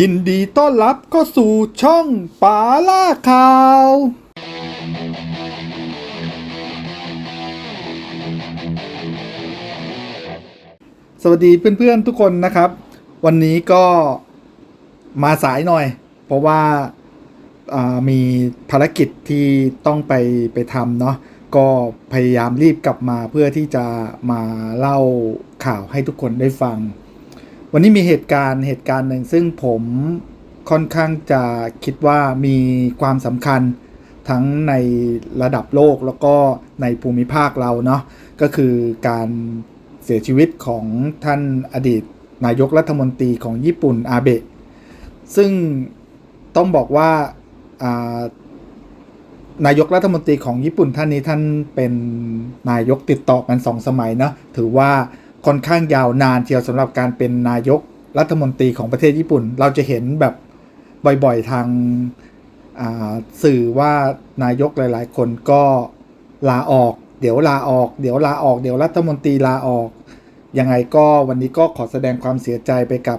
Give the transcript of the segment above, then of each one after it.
ยินดีต้อนรับเข้าสู่ช่องป๋าล่าข่าว สวัสดีเพื่อนๆทุกคนนะครับ วันนี้ก็มาสายหน่อย เพราะว่าอ่ามีภารกิจที่ต้องไปไปทำเนาะก็พยายามรีบกลับมาเพื่อที่จะมาเล่าข่าวให้ทุกคนได้ฟัง วันนี้มีเหตุการณ์เหตุการณ์หนึ่งซึ่งผมค่อนข้างจะคิดว่ามีความสำคัญทั้งในระดับโลกแล้วก็ในภูมิภาคเราเนาะก็คือการเสียชีวิตของท่านอดีตนายกรัฐมนตรีของญี่ปุ่นอาเบะซึ่งต้องบอกว่าานายกรัฐมนตรีของญี่ปุ่นท่านนี้ท่านเป็นนายกติดต่อกันสองสมัยเนาะถือว่า ค่อนข้างยาวนานเทียวสำหรับการเป็นนายกรัฐมนตรีของประเทศญี่ปุ่น เราจะเห็นแบบบ่อยๆทางาสื่อว่านายกหลาย ๆ คนก็ลาออก เดี๋ยวลาออก เดี๋ยวลาออก เดี๋ยวรัฐมนตรีลาออก ยังไงก็วันนี้ก็ขอแสดงความเสียใจไปกับ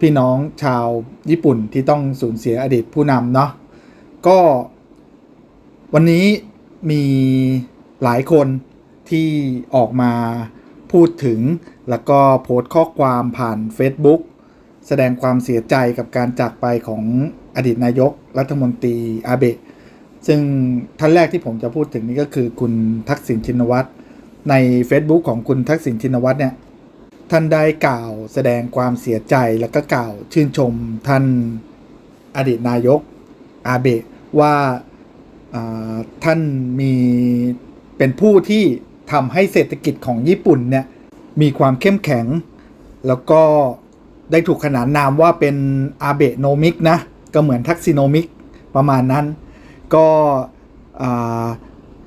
พี่น้องชาวญี่ปุ่นที่ต้องสูญเสียอดีตผู้นำเนาะก็วันนี้มีหลายคน ที่ออกมาพูดถึง แล้วก็โพสต์ข้อความผ่าน Facebook แสดงความเสียใจกับการจากไปของอดีตนายกรัฐมนตรีอาเบะซึ่งท่านแรกที่ผมจะพูดถึงนี่ก็คือคุณทักษิณชินวัตรใน Facebook ของคุณทักษิณชินวัตรเนี่ยท่านได้กล่าวแสดงความเสียใจแล้วก็กล่าวชื่นชมท่านอดีตนายกอาเบะว่าอ่าท่านมีเป็นผู้ที่ ทำให้เศรษฐกิจของญี่ปุ่นเนี่ยมีความเข้มแข็ง แล้วก็ได้ถูกขนานนามว่าเป็นอาเบะโนมิกนะ ก็เหมือนทักซิโนมิกประมาณนั้น ก็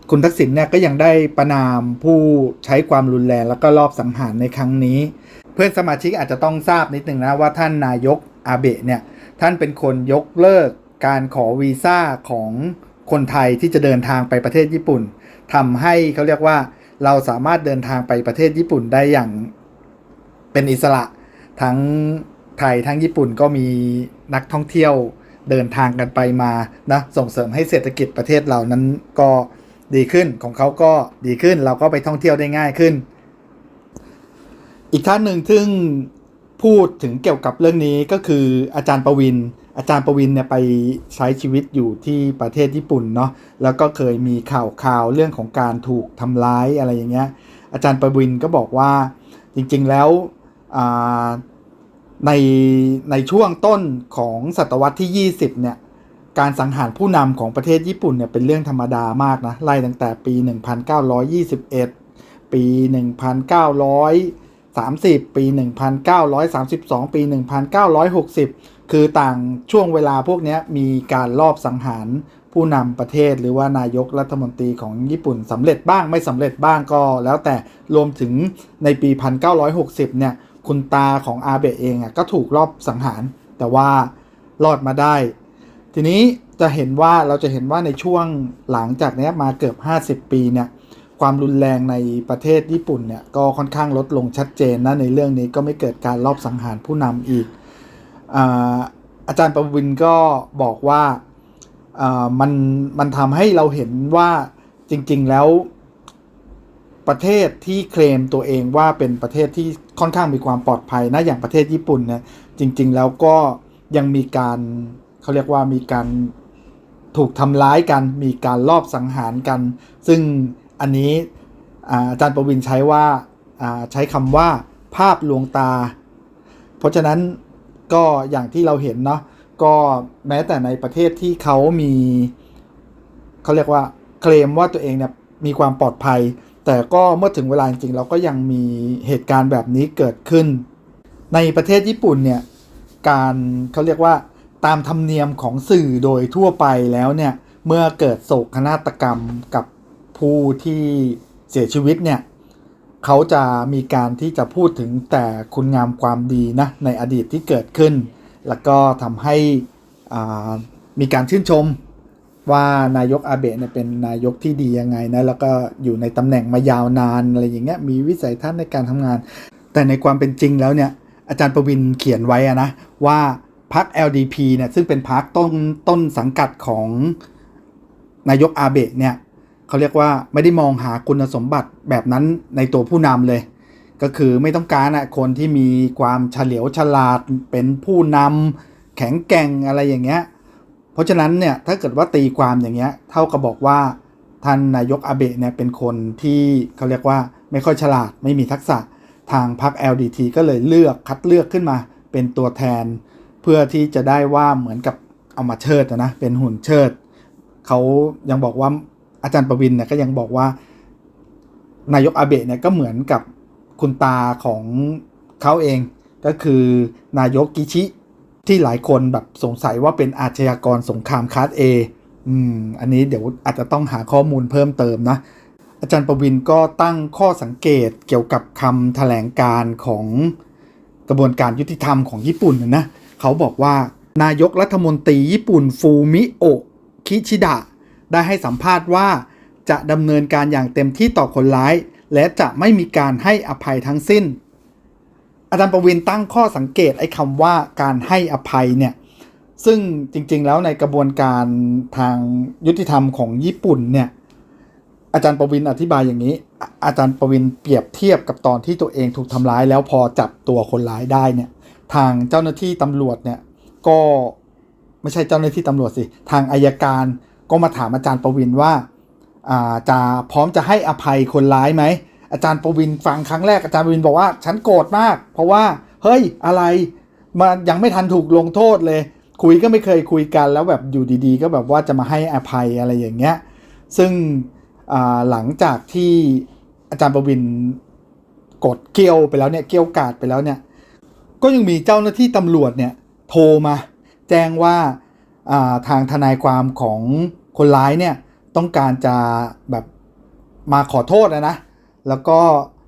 คุณทักษิณเนี่ยก็ยังได้ประนามผู้ใช้ความรุนแรงแล้วก็รอบสังหารในครั้งนี้ เพื่อนสมาชิกอาจจะต้องทราบนิดนึงนะว่าท่านนายกอาเบะเนี่ยท่านเป็นคนยกเลิกการขอวีซ่าของคนไทยที่จะเดินทางไปประเทศญี่ปุ่นทำให้เขาเรียกว่า เราสามารถเดินทางไปประเทศญี่ปุ่นได้อย่างเป็นอิสระ ทั้งไทยทั้งญี่ปุ่นก็มีนักท่องเที่ยวเดินทางกันไปมานะส่งเสริมให้เศรษฐกิจประเทศเรานั้นก็ดีขึ้นของเขาก็ดีขึ้นเราก็ไปท่องเที่ยวได้ง่ายขึ้น อีกท่านหนึ่งซึ่ง พูดถึงเกี่ยวกับเรื่องนี้ก็คืออาจารย์ประวิน อาจารย์ประวินเนี่ยไปใช้ชีวิตอยู่ที่ประเทศญี่ปุ่นเนาะแล้วก็เคยมีข่าวข่าวเรื่องของการถูกทำร้ายอะไรอย่างเงี้ยอาจารย์ประวินก็บอกว่าจริงๆแล้วในในช่วงต้นของศตวรรษที่ 20เนี่ยการสังหารผู้นำของประเทศญี่ปุ่นเนี่ยเป็นเรื่องธรรมดามากนะไล่ตั้งแต่ปี 1921 ปี 30 ปี 1932 ปี 1960 คือต่างช่วงเวลาพวกนี้มีการลอบสังหารผู้นำประเทศหรือว่านายกรัฐมนตรีของญี่ปุ่นสำเร็จบ้างไม่สำเร็จบ้างก็ แล้วแต่รวมถึงในปี 1960 เนี่ย คุณตาของอาเบะเองอะก็ถูกรอบสังหาร แต่ว่ารอดมาได้ ทีนี้จะเห็นว่าเราจะเห็นว่าในช่วงหลังจากนี้มาเกือบ 50 ปีเนี่ย ความรุนแรงในประเทศญี่ปุ่นเนี่ยก็ค่อนข้างลดลงชัดเจนนะในเรื่องนี้ก็ไม่เกิดการลอบสังหารผู้นำอีกอาอาจารย์ประวินก็บอกว่าามันมันทำให้เราเห็นว่าจริง ๆ แล้วประเทศที่เคลมตัวเองว่าเป็นประเทศที่ค่อนข้างมีความปลอดภัยนะอย่างประเทศญี่ปุ่นเนี่ยจริง ๆ แล้วก็ยังมีการเขาเรียกว่ามีการถูกทำร้ายกัน มีการลอบสังหารกัน ซึ่ง อันนี้อาจารย์ประวินใช้ว่าอ่าใช้คำว่าภาพลวงตา เพราะฉะนั้นก็อย่างที่เราเห็นเนาะก็แม้แต่ในประเทศที่เขามีเขาเรียกว่าเคลมว่าตัวเองเนี่ยมีความปลอดภัย แต่ก็เมื่อถึงเวลาจริงๆเราก็ยังมีเหตุการณ์แบบนี้เกิดขึ้น ในประเทศญี่ปุ่นเนี่ยการเขาเรียกว่าตามธรรมเนียมของสื่อโดยทั่วไปแล้วเนี่ยเมื่อเกิดโศกนาฏกรรมกับ ผู้ที่เสียชีวิตเนี่ยเขาจะมีการที่จะพูดถึงแต่คุณงามความดีนะในอดีตที่เกิดขึ้น แล้วก็ทำให้มีการชื่นชมว่านายกอาเบะเนี่ยเป็นนายกที่ดียังไงนะแล้วก็อยู่ในตำแหน่งมายาวนานอะไรอย่างเงี้ยมีวิสัยทัศน์ในการทำงาน แต่ในความเป็นจริงแล้วเนี่ยอาจารย์ประวินเขียนไว้อะนะว่าพรรค LDP เนี่ยซึ่งเป็นพรรคต้นต้นสังกัดของนายกอาเบะเนี่ย เขาเรียกว่าไม่ได้มองหาคุณสมบัติแบบนั้นในตัวผู้นำเลย ก็คือไม่ต้องการอะคนที่มีความเฉลียวฉลาดเป็นผู้นำแข็งแกร่งอะไรอย่างเงี้ยเพราะฉะนั้นเนี่ยถ้าเกิดว่าตีความอย่างเงี้ยเท่ากับบอกว่าท่านนายกอาเบะเนี่ยเป็นคนที่เขาเรียกว่าไม่ค่อยฉลาดไม่มีทักษะทางพรรค LDT ก็เลยเลือกคัดเลือกขึ้นมาเป็นตัวแทน เพื่อที่จะได้ว่าเหมือนกับเอามาเชิดนะเป็นหุ่นเชิด เขายังบอกว่า อาจารย์ประวินเนี่ยก็ยังบอกว่านายกอาเบะเนี่ยก็เหมือนกับคุณตาของเขาเอง ก็คือนายกกิชิที่หลายคนแบบสงสัยว่าเป็นอาชญากรสงครามคาสเออืมอันนี้เดี๋ยวอาจจะต้องหาข้อมูลเพิ่มเติมนะ อาจารย์ประวินก็ตั้งข้อสังเกตเกี่ยวกับคำแถลงการของกระบวนการยุติธรรมของญี่ปุ่นนะ เขาบอกว่านายกรัฐมนตรีญี่ปุ่นฟูมิโอะคิชิดะ ได้ให้สัมภาษณ์ว่า จะดำเนินการอย่างเต็มที่ต่อคนร้าย และจะไม่มีการให้อภัยทั้งสิ้น อาจารย์ประวินตั้งข้อสังเกตไอ้คำว่าการให้อภัยเนี่ยซึ่งจริงๆ แล้วในกระบวนการทางยุติธรรมของญี่ปุ่นเนี่ยอาจารย์ประวินอธิบายอย่างนี้ อาจารย์ประวินเปรียบเทียบกับตอนที่ตัวเองถูกทำร้ายแล้วพอจับตัวคนร้ายได้เนี่ยทางเจ้าหน้าที่ตำรวจเนี่ยก็ไม่ใช่เจ้าหน้าที่ตำรวจสิ ทางอายการ ก็มาถามอาจารย์ประวินว่าจะพร้อมจะให้อภัยคนร้ายไหมอาจารย์ประวินฟังครั้งแรกอาจารย์ประวินบอกว่าฉันโกรธมาก เพราะว่าเฮ้ยอะไรมายังไม่ทันถูกลงโทษเลย คุยก็ไม่เคยคุยกันแล้วแบบอยู่ดีๆ ก็แบบว่าจะมาให้อภัยอะไรอย่างเงี้ยซึ่งหลังจากที่อาจารย์ประวินกดเกลียวไปแล้วเนี่ยเกลียวกาดไปแล้วเนี่ยก็ยังมีเจ้าหน้าที่ตำรวจเนี่ยโทรมา แจ้งว่าอ่าทางทนายความของ คนร้ายเนี่ยต้องการจะแบบมาขอโทษนะนะ แล้วก็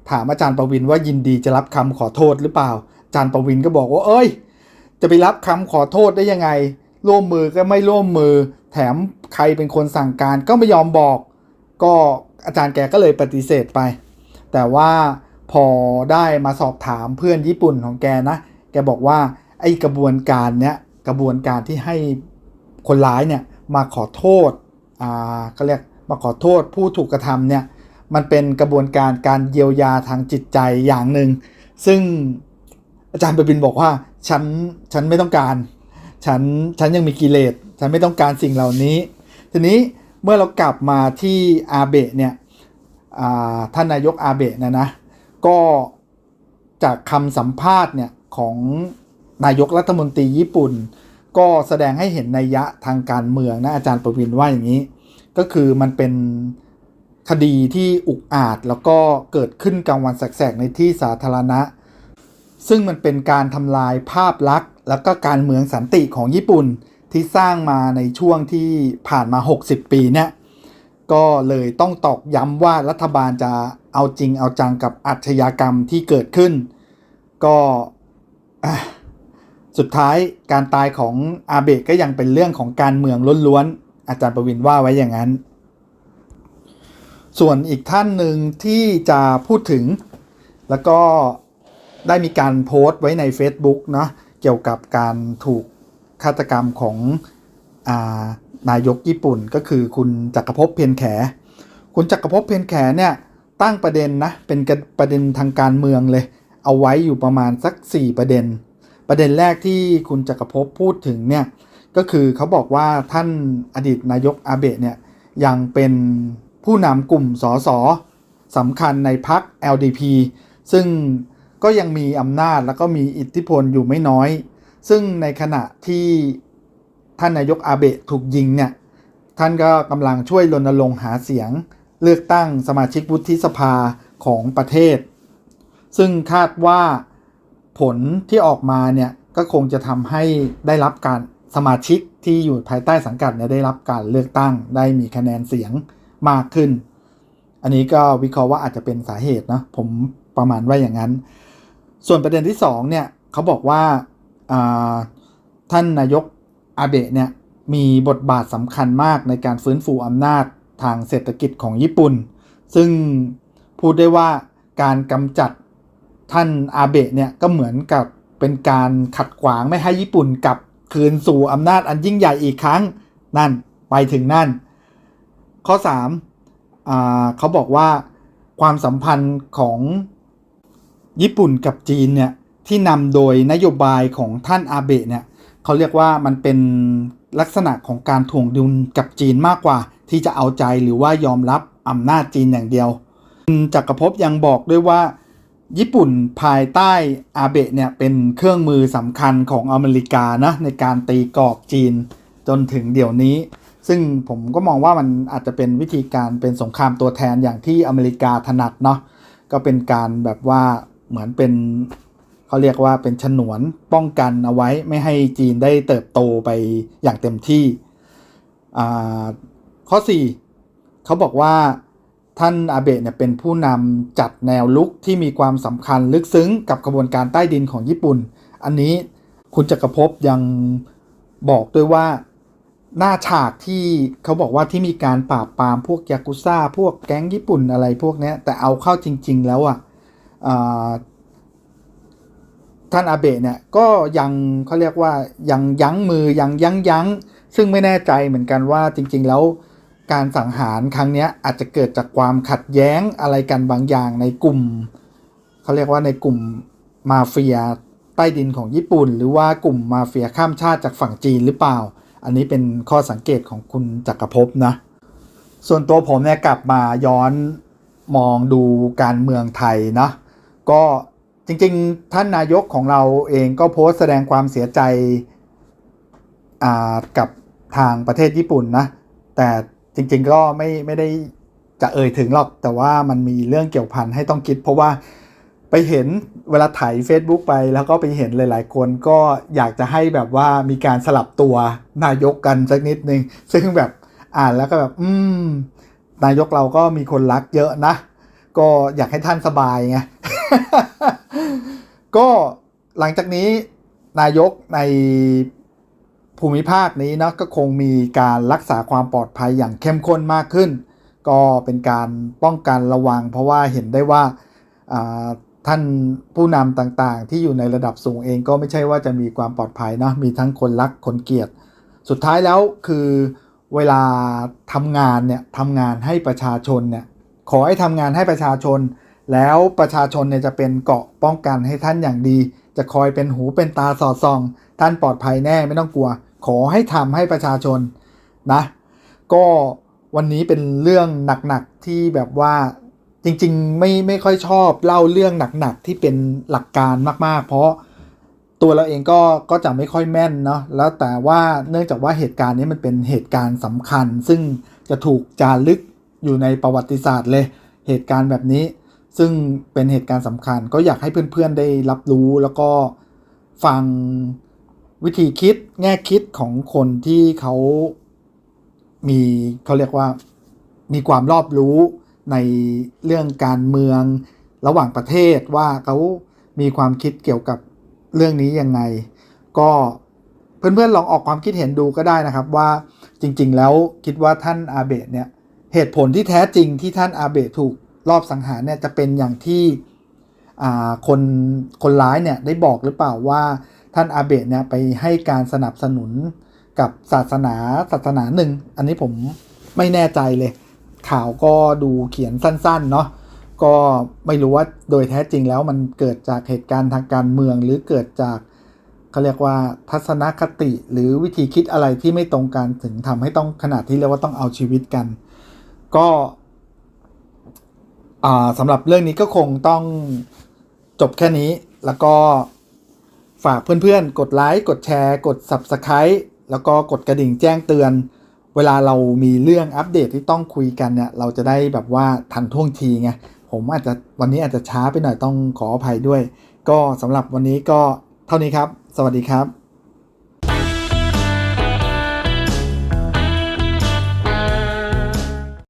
ถามอาจารย์ประวินว่ายินดีจะรับคำขอโทษหรือเปล่า อาจารย์ประวินก็บอกว่า เอ้ย จะไปรับคำขอโทษได้ยังไง ร่วมมือก็ไม่ร่วมมือ แถมใครเป็นคนสั่งการก็ไม่ยอมบอก ก็อาจารย์แกก็เลยปฏิเสธไป แต่ว่าพอได้มาสอบถามเพื่อนญี่ปุ่นของแกนะ แกบอกว่าไอ้กระบวนการเนี้ยกระบวนการที่ให้คนร้ายเนี่ย มาขอโทษอ่าเขาเรียกมาขอโทษผู้ถูกกระทำเนี่ยมันเป็นกระบวนการการเยียวยาทางจิตใจอย่างหนึ่ง ซึ่งอาจารย์ประบินบอกว่าฉันฉันไม่ต้องการ ฉันฉันยังมีกิเลสฉันไม่ต้องการสิ่งเหล่านี้ ทีนี้เมื่อเรากลับมาที่อาเบะเนี่ยอ่าท่านนายกอาเบะนะนะก็จากคำสัมภาษณ์เนี่ยของนายกรัฐมนตรีญี่ปุ่น ก็แสดงให้เห็นนัยยะทางการเมืองนะอาจารย์ประวินว่าอย่างนี้ ก็คือมันเป็นคดีที่อุกอาจแล้วก็เกิดขึ้นกลางวันแสกๆในที่สาธารณะ ซึ่งมันเป็นการทำลายภาพลักษณ์ แล้วก็การเมืองสันติของญี่ปุ่นที่สร้างมาในช่วงที่ผ่านมา 60 ปีเนี่ยก็เลยต้องตอกย้ำว่ารัฐบาลจะเอาจริงเอาจังกับอาชญากรรมที่เกิดขึ้น ก็ สุดท้ายการตายของอาเบะก็ยังเป็นเรื่องของการเมืองล้วนๆ อาจารย์ประวินว่าไว้อย่างนั้น ส่วนอีกท่านหนึ่งที่จะพูดถึง แล้วก็ได้มีการโพสต์ไว้ใน Facebook เนาะเกี่ยวกับการถูกฆาตกรรมของอานายกญี่ปุ่นก็คือคุณจักรภพเพียรแข คุณจักรภพเพียรแขเนี่ยตั้งประเด็นนะเป็นประเด็นทางการเมืองเลย เอาไว้อยู่ประมาณสัก 4 ประเด็น ประเด็นแรกที่คุณจักรภพพูดถึงเนี่ยก็คือเขาบอกว่าท่านอดีตนายกอาเบะเนี่ยยังเป็นผู้นำกลุ่มสสสำคัญในพรรค LDP ซึ่งก็ยังมีอำนาจแล้วก็มีอิทธิพลอยู่ไม่น้อย ซึ่งในขณะที่ท่านนายกอาเบะถูกยิงเนี่ยท่านก็กำลังช่วยรณรงค์หาเสียง เลือกตั้งสมาชิกวุฒิสภาของประเทศ ซึ่งคาดว่า ผลที่ออกมาเนี่ยก็คงจะทำให้ได้รับการสมาชิกที่อยู่ภายใต้สังกัดเนี่ยได้รับการเลือกตั้ง ได้มีคะแนนเสียงมากขึ้น อันนี้ก็วิเคราะห์ว่าอาจจะเป็นสาเหตุนะผมประมาณว่าอย่างนั้น ส่วนประเด็นที่สองเนี่ยเขาบอกว่าท่านนายกอาเบะเนี่ยมีบทบาทสำคัญมากในการฟื้นฟูอำนาจทางเศรษฐกิจของญี่ปุ่น ซึ่งพูดได้ว่าการกำจัด ท่านอาเบะเนี่ยก็เหมือนกับเป็นการขัดขวางไม่ให้ญี่ปุ่นกลับคืนสู่อำนาจอันยิ่งใหญ่อีกครั้งนั่นไปถึงนั่น ข้อ3อ่าเขาบอกว่าความสัมพันธ์ของญี่ปุ่นกับจีนเนี่ยที่นำโดยนโยบายของท่านอาเบะเนี่ยเขาเรียกว่ามันเป็นลักษณะของการถ่วงดุลกับจีนมากกว่า ที่จะเอาใจหรือว่ายอมรับอำนาจจีนอย่างเดียวจักรภพยังบอกด้วยว่า ญี่ปุ่นภายใต้อาเบะเนี่ยเป็นเครื่องมือสำคัญของอเมริกานะในการตีกรอบจีนจนถึงเดี๋ยวนี้ ซึ่งผมก็มองว่ามันอาจจะเป็นวิธีการเป็นสงครามตัวแทนอย่างที่อเมริกาถนัดเนาะก็เป็นการแบบว่าเหมือนเป็นเขาเรียกว่าเป็นฉนวนป้องกันเอาไว้ไม่ให้จีนได้เติบโตไปอย่างเต็มที่ข้อ 4 เขาบอกว่า ท่านอาเบะเนี่ยเป็นผู้นำจัดแนวลุกที่มีความสำคัญลึกซึ้งกับกระบวนการใต้ดินของญี่ปุ่น อันนี้คุณจักรภพยังบอกด้วยว่าหน้าฉากที่เขาบอกว่าที่มีการปราบปรามพวกยากุซ่า พวกแก๊งญี่ปุ่นอะไรพวกนี้แต่เอาเข้าจริง ๆ แล้วอะอ่าท่านอาเบะเนี่ยก็ยังเขาเรียกว่ายังยั้งมือยังยั้งยั้งซึ่งไม่แน่ใจเหมือนกันว่าจริง ๆ แล้ว การสังหารครั้งนี้อาจจะเกิดจากความขัดแย้งอะไรกันบางอย่างในกลุ่มเขาเรียกว่าในกลุ่มมาเฟียใต้ดินของญี่ปุ่น หรือว่ากลุ่มมาเฟียข้ามชาติจากฝั่งจีนหรือเปล่า อันนี้เป็นข้อสังเกตของคุณจักรภพนะ ส่วนตัวผมเนี่ยกลับมาย้อนมองดูการเมืองไทยนะก็จริงๆ ท่านนายกของเราเองก็โพสต์แสดงความเสียใจกับทางประเทศญี่ปุ่นนะ แต่ จริง ๆ ก็ไม่ไม่ได้จะเอ่ยถึงหรอก แต่ว่ามันมีเรื่องเกี่ยวพันให้ต้องคิด เพราะว่าไปเห็นเวลาถ่าย Facebook ไปแล้วก็ไปเห็นหลาย ๆ คนก็อยากจะให้แบบว่ามีการสลับตัวนายกกันสักนิดนึง ซึ่งแบบอ่านแล้วก็แบบ อืม นายกเราก็มีคนรักเยอะนะ ก็อยากให้ท่านสบายไง ก็หลังจากนี้นายกใน ภูมิภาคนี้เนาะก็คงมีการรักษาความปลอดภัยอย่างเข้มข้นมากขึ้น ก็เป็นการป้องกันระวัง เพราะว่าเห็นได้ว่าท่านผู้นำต่างๆ ที่อยู่ในระดับสูงเองก็ไม่ใช่ว่าจะมีความปลอดภัยเนาะมีทั้งคนรักคนเกลียด สุดท้ายแล้วคือเวลาทำงานเนี่ยทำงานให้ประชาชนเนี่ยขอให้ทำงานให้ประชาชน แล้วประชาชนเนี่ยจะเป็นเกราะป้องกันให้ท่านอย่างดี จะคอยเป็นหูเป็นตาสอดส่อง ท่านปลอดภัยแน่ไม่ต้องกลัว ขอให้ทำให้ประชาชนนะ ก็วันนี้เป็นเรื่องหนักๆที่แบบว่าจริงๆ ไม่ไม่ค่อยชอบเล่าเรื่องหนักๆที่เป็นหลักการมากๆ เพราะตัวเราเองก็ก็จะไม่ค่อยแม่นเนาะแล้วแต่ว่าเนื่องจากว่าเหตุการณ์นี้มันเป็นเหตุการณ์สำคัญ ซึ่งจะถูกจารึกอยู่ในประวัติศาสตร์เลย เหตุการณ์แบบนี้ ซึ่งเป็นเหตุการณ์สำคัญ ก็อยากให้เพื่อนๆได้รับรู้แล้วก็ฟัง วิธีคิดแง่คิดของคนที่เขามีเขาเรียกว่ามีความรอบรู้ในเรื่องการเมืองระหว่างประเทศว่าเขามีความคิดเกี่ยวกับเรื่องนี้ยังไง ก็เพื่อนๆลองออกความคิดเห็นดูก็ได้นะครับว่าจริงๆ แล้วคิดว่าท่านอาเบะเนี่ยเหตุผลที่แท้จริงที่ท่านอาเบะถูกรอบสังหารเนี่ยจะเป็นอย่างที่คนคนร้ายเนี่ยได้บอกหรือเปล่าว่า ท่านอาเบะเนี่ยไปให้การสนับสนุนกับศาสนาศาสนาหนึ่ง อันนี้ผมไม่แน่ใจเลย ข่าวก็ดูเขียนสั้นๆเนาะก็ไม่รู้ว่าโดยแท้จริงแล้วมันเกิดจากเหตุการณ์ทางการเมืองหรือเกิดจากเขาเรียกว่าทัศนคติหรือวิธีคิดอะไรที่ไม่ตรงกันถึงทำให้ต้องขนาดที่เรียกว่าต้องเอาชีวิตกัน ก็อ่าสำหรับเรื่องนี้ก็คงต้องจบแค่นี้แล้วก็ ฝากเพื่อนๆ กดไลค์ กดแชร์ กด Subscribe แล้วก็กดกระดิ่งแจ้งเตือน เวลาเรามีเรื่องอัปเดตที่ต้องคุยกันเนี่ย เราจะได้แบบว่าทันท่วงทีไง ผมอาจจะวันนี้อาจจะช้าไปหน่อยต้องขออภัยด้วย ก็สำหรับวันนี้ก็เท่านี้ครับ สวัสดีครับ